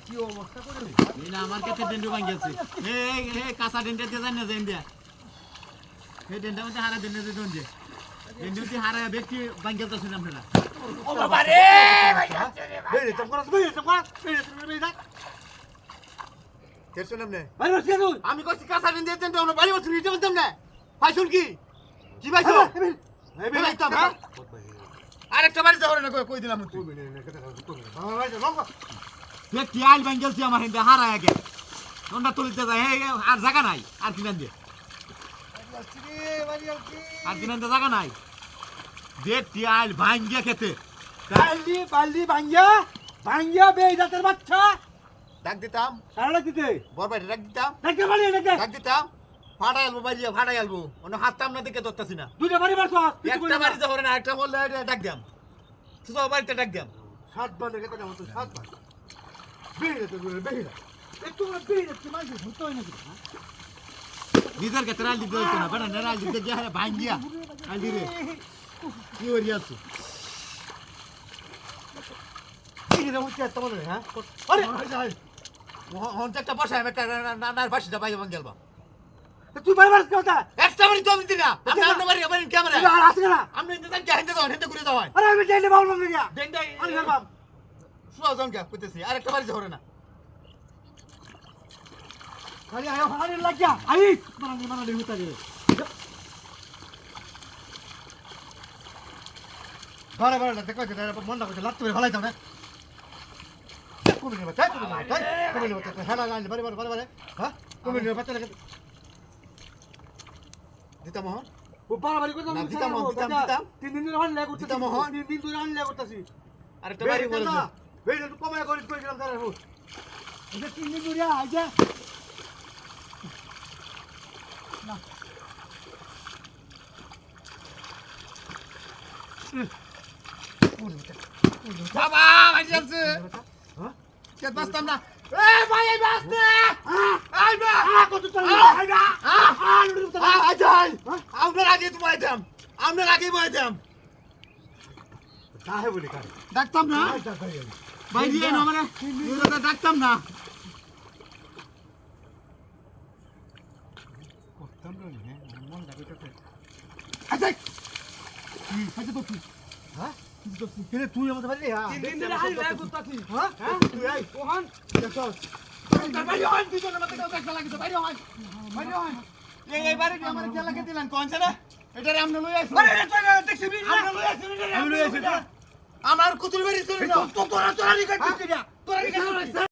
কি অবস্থা করে এই না আমার কাছে ডেন্ডু ভাঙি আছে। এই এই কাঁচা ডেন্ডা দিয়ে জানি না যাই দিয়া এই ডেন্ডা মধ্যে হারা ডেন্ডা দিয়ে দন্ডে ডেন্ডু দিয়ে হারা ব্যক্তি ভাঙি আপনারা। ও বাবা রে! তো তো তো নামনে বাড়ি বসে তুই আমি কইছি কাঁচা ডেন্ডা দিয়ে ডেন্ডা বাড়ি বসে নিতে বলতাম না পাইছুন কি? কি পাইছো এই এই তো আরেকটা বাড়ি যাওয়ার না কই- কই দিলাম? তুই আইল ভাঙি গেছে আমার হিন্দে হারা আগে ডন্ডা তুলিতে যায় এই, আর জায়গা নাই আর কিনান দিয়ে আর কিনান দিয়ে জায়গা নাই। ব্যক্তি আইল ভাঙ্গিয়া খেতে। বালদি বালদি ভাঙ্গিয়া ভাঙ্গিয়া বে জাতের বাচ্চা। ডাক দিতাম। সারা দিতে। বর বাইরে ডাক দিতাম। দেখতে পারি ডাক দিতাম। ফাটাই আলবো বাইরে ফাটাই আলবো। অন্য হাততাম না দিকে ধরতেছি না। দুইটা বাড়ি মারছ একটা বাড়ি যাব না একটা বললে ডাক দিয়াম। শুধু বাড়িতে ডাক দিয়াম। সাত বার লেগে কথা বলতো সাত নিজের ক্ষেত্রে আল দিতে না বেটা নেরা আল দিতে গিয়ে ভাঙ্গিয়া আল দিরে কি করি আছো? রে তুই বাড়ি মারছ কথা একটা বাড়ি তো আমি দিনা আমি আপনার বাড়ি আমার ক্যামেরা আর না হিন্দে ঘুরে যাওয়ান আরে আমি যাইলে বাউল আরে বাবা শুয়া যান কে কইতেছি আর একটা বাড়ি যাওয়ার না। আরে আয় আরে লাগিয়া। আই মারানি মারানি হুতা রে বারে বারে না দেখো যে মন না করতে লাগতে ভালাই দাও না কমে নেবা তাই কমে নেবা তাই কমে নেবা তাই হ্যাঁ না বারে বারে বারে বারে হ্যাঁ। কমে নেবা বাচ্চা লাগে দিতা মোহন ও বাড়াবাড়ি করতাম না, দিতাম, দিতাম, দিতাম। তিন দিন ধরে হান লে করতেছি দিতাম, হ্যাঁ। তিন দিন ধরে হান লে করতেছি আর একটা বাড়ি বলে বেড়ে তো কমায় করে করে দিলাম তারা এটা দিন ধরে আইজা বাবা ভাই হ্যাঁ কে বাসতাম না। এ ভাই এই বাসতে আই বা কত চল আইগা আজাই আপনার আগে তোমায় দাম আপনার আগে বয়ে দাম কাহে বলি কাহে ডাকতাম না? ভাই দিয়ে না মানে ডাকতাম না। করতাম না হ্যাঁ মন ডাকে তো আজাই আইজা তো তুই হ্যাঁ? তুই আমাদের বাড়ি হ্যাঁ তিন দিন ধরে হাই রাগ করতাছি। হ্যাঁ? হ্যাঁ? তুই আই ওহান দেখছস বাইরে হয় দুজন আমাদের কাছে একটা লাগিছে বাইরে হয় বাইরে হয় এই এই বাড়ি আমার খেলা কে দিলেন কোন ছেলে এটা আমরা লই আইছি আরে এটা দেখছিস আমরা লই আইছি আমি লই আইছি তো। আমার কুতুল বাড়ি চলে যাও তোরা তোরা নিকট হ্যাঁ? তোরা নিকট হ্যাঁ,